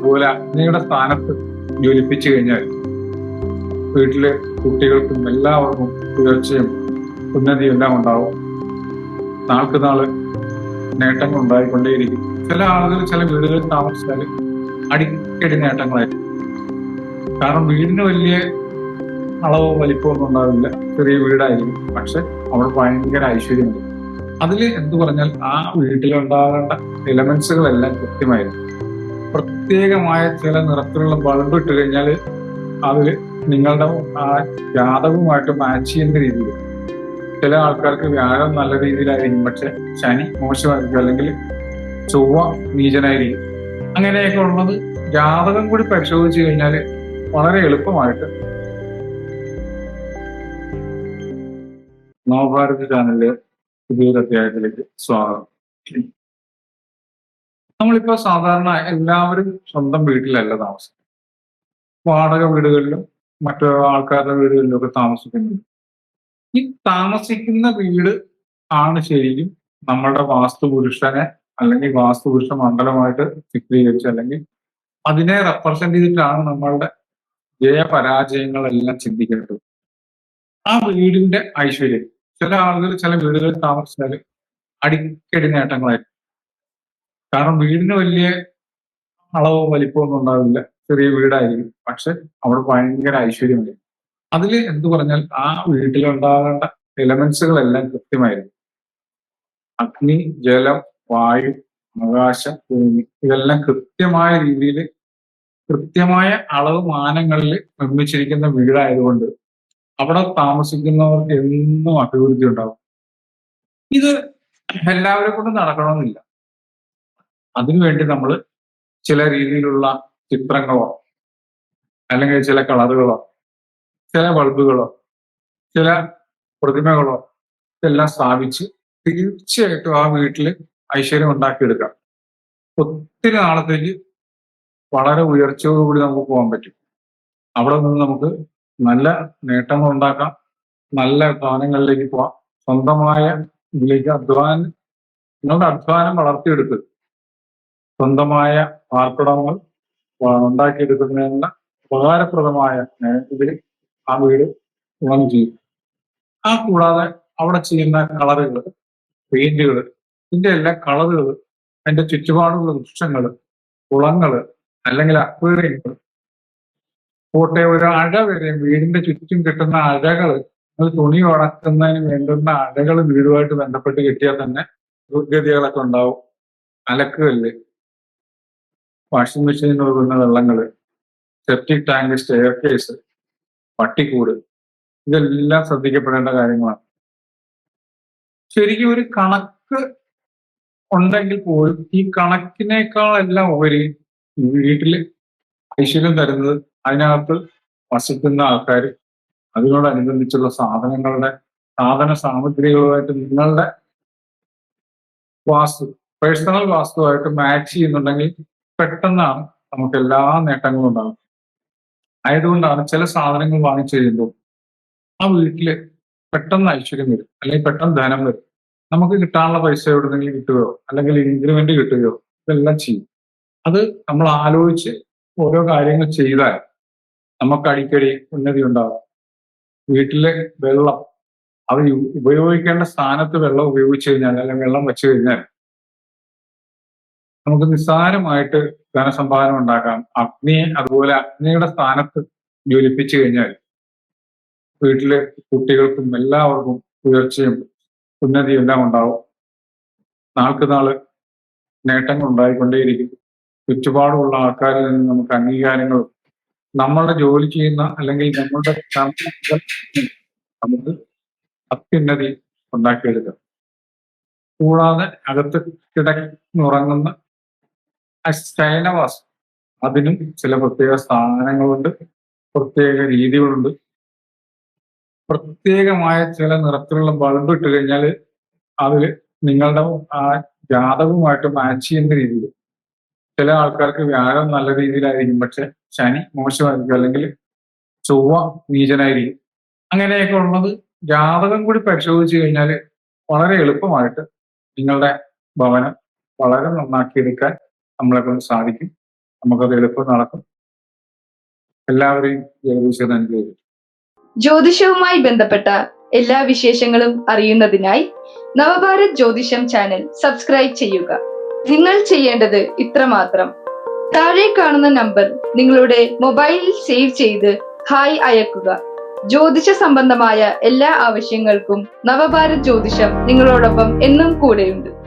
അതുപോലെ അഗ്നിയുടെ സ്ഥാനത്ത് ജ്വലിപ്പിച്ചു കഴിഞ്ഞാൽ വീട്ടിലെ കുട്ടികൾക്കും എല്ലാവർക്കും ഉയർച്ചയും ഉന്നതിയും എല്ലാം ഉണ്ടാവും. നാൾക്ക് നാൾ നേട്ടങ്ങൾ ഉണ്ടായിക്കൊണ്ടേയിരിക്കും. ചില ആളുകൾ ചില വീടുകളിൽ താമസിച്ചാൽ അടിക്കടി നേട്ടങ്ങളായിരിക്കും. കാരണം വീടിന് വലിയ അളവോ വലിപ്പമൊന്നും ഉണ്ടാവില്ല. ചെറിയ വീടായിരിക്കും. പക്ഷെ അവിടെ ഭയങ്കര ഐശ്വര്യമുണ്ട്. അതിൽ എന്തു പറഞ്ഞാൽ ആ വീട്ടിലുണ്ടാകേണ്ട എലമെന്റ്സുകളെല്ലാം കൃത്യമായിരുന്നു. പ്രത്യേകമായ ചില നിറത്തിലുള്ള ബൾബ് ഇട്ട് കഴിഞ്ഞാൽ അതിൽ നിങ്ങളുടെ ആ ജാതകവുമായിട്ട് മാച്ച് ചെയ്യുന്ന രീതിയിൽ. ചില ആൾക്കാർക്ക് വ്യാഴം നല്ല രീതിയിലായിരിക്കും പക്ഷെ ശനി മോശമായിരിക്കും അല്ലെങ്കിൽ ചൊവ്വ നീചനായിരിക്കും. അങ്ങനെയൊക്കെ ഉള്ളത് ജാതകം കൂടി പരിശോധിച്ചു കഴിഞ്ഞാൽ വളരെ എളുപ്പമായിട്ട്. നവഭാരത് ചാനലിലെ പുതിയൊരു അധ്യായത്തിലേക്ക് സ്വാഗതം. നമ്മളിപ്പോ സാധാരണ എല്ലാവരും സ്വന്തം വീട്ടിലല്ല താമസിക്കുന്നത്. വാടക വീടുകളിലും മറ്റു ആൾക്കാരുടെ വീടുകളിലും ഒക്കെ താമസിക്കുന്നുണ്ട് ഈ താമസിക്കുന്ന വീട് ആണ് ശരിക്കും നമ്മളുടെ വാസ്തുപുരുഷനെ അല്ലെങ്കിൽ വാസ്തുപുരുഷ മണ്ഡലമായിട്ട് ചിത്രീകരിച്ച് അല്ലെങ്കിൽ അതിനെ റെപ്രസെന്റ് ചെയ്തിട്ടാണ് നമ്മളുടെ ജയപരാജയങ്ങളെല്ലാം ചിന്തിക്കേണ്ടത് ആ വീടിന്റെ ഐശ്വര്യം. ചില ആളുകൾ ചില വീടുകളിൽ താമസിച്ചാൽ അടിക്കടി നേട്ടങ്ങളായിരിക്കും. കാരണം വീടിന് വലിയ അളവോ വലിപ്പമൊന്നും ഉണ്ടാവില്ല. ചെറിയ വീടായിരിക്കും. പക്ഷെ അവിടെ ഭയങ്കര ഐശ്വര്യമായിരിക്കും അതിൽ എന്തു പറഞ്ഞാൽ ആ വീട്ടിലുണ്ടാകേണ്ട എലമെന്റ്സുകളെല്ലാം കൃത്യമായിരുന്നു അഗ്നി ജലം വായു ആകാശം ഭൂമി ഇതെല്ലാം കൃത്യമായ രീതിയിൽ കൃത്യമായ അളവ് മാനങ്ങളിൽ നിർമ്മിച്ചിരിക്കുന്ന വീടായതുകൊണ്ട് അവിടെ താമസിക്കുന്നവർക്ക് എന്നും അഭിവൃദ്ധി ഉണ്ടാവും. ഇത് എല്ലാവരെ കൊണ്ടും നടക്കണമെന്നില്ല. അതിനുവേണ്ടി നമ്മൾ ചില രീതിയിലുള്ള ചിത്രങ്ങളോ അല്ലെങ്കിൽ ചില കളറുകളോ ചില ബൾബുകളോ ചില പ്രതിമകളോ ഇതെല്ലാം സ്ഥാപിച്ച് തീർച്ചയായിട്ടും ആ വീട്ടിൽ ഐശ്വര്യം ഉണ്ടാക്കിയെടുക്കാം. ഒത്തിരി നാളത്തേക്ക് വളരെ ഉയർച്ചയോടുകൂടി നമുക്ക് പോകാൻ പറ്റും. അവിടെ നിന്ന് നമുക്ക് നല്ല നേട്ടങ്ങൾ ഉണ്ടാക്കാം. നല്ല അധ്വാനങ്ങളിലേക്ക് പോവാം സ്വന്തമായ അധ്വാനം നിങ്ങളുടെ അധ്വാനം വളർത്തിയെടുക്കുക സ്വന്തമായ പാർപ്പിടങ്ങൾ ഉണ്ടാക്കിയെടുക്കുന്നതിനുള്ള ഉപകാരപ്രദമായ ഇതിൽ ആ വീട് ഗുണം ചെയ്യും. ആ കൂടാതെ അവിടെ ചെയ്യുന്ന കളറുകൾ പെയിന്റുകൾ ഇതിന്റെ എല്ലാ കളറുകൾ അതിന്റെ ചുറ്റുപാടുള്ള വൃക്ഷങ്ങൾ കുളങ്ങൾ അല്ലെങ്കിൽ അക്വേറിയങ്ങൾ. പോട്ടെ ഒരു അഴ വരെ വീടിന്റെ ചുറ്റും കിട്ടുന്ന അഴകൾ അത് തുണി ഉണക്കുന്നതിന് വേണ്ടുന്ന അഴകൾ വീടുമായിട്ട് ബന്ധപ്പെട്ട് കിട്ടിയാൽ തന്നെ ദുർഗതികളൊക്കെ ഉണ്ടാവും. അലക്കുകല്ല് വാഷിംഗ് മെഷീനിൽ ഒഴുകുന്ന വെള്ളങ്ങൾ സെപ്റ്റിക് ടാങ്ക് സ്റ്റെയർ കേസ് പട്ടിക്കൂട് ഇതെല്ലാം ശ്രദ്ധിക്കപ്പെടേണ്ട കാര്യങ്ങളാണ്. ശരിക്കും ഒരു കണക്ക് ഉണ്ടെങ്കിൽ പോലും ഈ കണക്കിനേക്കാളെല്ലാം ഉപരി വീട്ടിൽ ഐശ്വര്യം തരുന്നത് അതിനകത്ത് വസിക്കുന്ന ആൾക്കാർ അതിനോടനുബന്ധിച്ചുള്ള സാധനങ്ങളുടെ സാധന സാമഗ്രികളുമായിട്ട് നിങ്ങളുടെ വാസ്തു പേഴ്സണൽ വാസ്തുവായിട്ട് മാച്ച് ചെയ്യുന്നുണ്ടെങ്കിൽ പെട്ടെന്നാണ് നമുക്ക് എല്ലാ നേട്ടങ്ങളും ഉണ്ടാകും ആയതുകൊണ്ടാണ് ചില സാധനങ്ങൾ വാങ്ങിച്ചു കഴിയുമ്പോൾ ആ വീട്ടിൽ പെട്ടെന്ന് ഐശ്വര്യം വരും അല്ലെങ്കിൽ പെട്ടെന്ന് ധനം വരും. നമുക്ക് കിട്ടാനുള്ള പൈസ എവിടെന്നെങ്കിലും കിട്ടുകയോ അല്ലെങ്കിൽ ഇൻക്രിമെന്റ് കിട്ടുകയോ ഇതെല്ലാം ചെയ്യും. അത് നമ്മൾ ആലോചിച്ച് ഓരോ കാര്യങ്ങൾ ചെയ്താൽ നമുക്ക് അടിക്കടി ഉന്നതി ഉണ്ടാകും വീട്ടിലെ വെള്ളം അത് ഉപയോഗിക്കേണ്ട സ്ഥാനത്ത് വെള്ളം ഉപയോഗിച്ചു കഴിഞ്ഞാൽ അല്ലെങ്കിൽ വെള്ളം വെച്ചു കഴിഞ്ഞാൽ നമുക്ക് നിസ്സാരമായിട്ട് ധനസമ്പാദനം ഉണ്ടാക്കാം. അഗ്നിയെ അതുപോലെ അഗ്നിയുടെ സ്ഥാനത്ത് ജ്വലിപ്പിച്ചു കഴിഞ്ഞാൽ വീട്ടിലെ കുട്ടികൾക്കും എല്ലാവർക്കും ഉയർച്ചയും ഉന്നതിയും എല്ലാം ഉണ്ടാവും. നാൾക്ക് നാൾ നേട്ടങ്ങൾ ഉണ്ടായിക്കൊണ്ടേയിരിക്കും. ചുറ്റുപാടുമുള്ള ആൾക്കാരിൽ നിന്ന് നമുക്ക് അംഗീകാരങ്ങളും നമ്മളുടെ ജോലി ചെയ്യുന്ന അല്ലെങ്കിൽ നമ്മളുടെ നമുക്ക് അത്യുന്നതി ഉണ്ടാക്കിയെടുക്കാം. കൂടാതെ അകത്ത് കിടന്നുറങ്ങുന്ന ശയനവാസം അതിനും ചില പ്രത്യേക സ്ഥാനങ്ങളുണ്ട് പ്രത്യേക രീതികളുണ്ട്. പ്രത്യേകമായ ചില നിറത്തിലുള്ള ബൾബ് ഇട്ട് കഴിഞ്ഞാൽ അതിൽ നിങ്ങളുടെ ആ ജാതകവുമായിട്ട് മാച്ച് ചെയ്യുന്ന രീതിയിൽ ചില ആൾക്കാർക്ക് വ്യാഴം നല്ല രീതിയിലായിരിക്കും പക്ഷെ ശനി മോശമായിരിക്കും അല്ലെങ്കിൽ ചൊവ്വ നീചനായിരിക്കും. അങ്ങനെയൊക്കെ ഉള്ളത് ജാതകം കൂടി പരിശോധിച്ചു കഴിഞ്ഞാൽ വളരെ എളുപ്പമായിട്ട് നിങ്ങളുടെ ഭവനം വളരെ നന്നാക്കിയെടുക്കാൻ നമ്മളെ കൊണ്ട് സാധിക്കും. നമുക്കത് എളുപ്പം നടക്കും. എല്ലാവരെയും ജ്യോതിഷവുമായി ബന്ധപ്പെട്ട എല്ലാ വിശേഷങ്ങളും അറിയുന്നതിനായി നവഭാരത് ജ്യോതിഷം ചാനൽ സബ്സ്ക്രൈബ് ചെയ്യുക. നിങ്ങൾ ചെയ്യേണ്ടത് ഇത്രമാത്രം. താഴെ കാണുന്ന നമ്പർ നിങ്ങളുടെ മൊബൈലിൽ സേവ് ചെയ്ത് ഹായ് അയക്കുക. ജ്യോതിഷ സംബന്ധമായ എല്ലാ ആവശ്യങ്ങൾക്കും നവഭാരത് ജ്യോതിഷം നിങ്ങളോടൊപ്പം എന്നും കൂടെയുണ്ട്.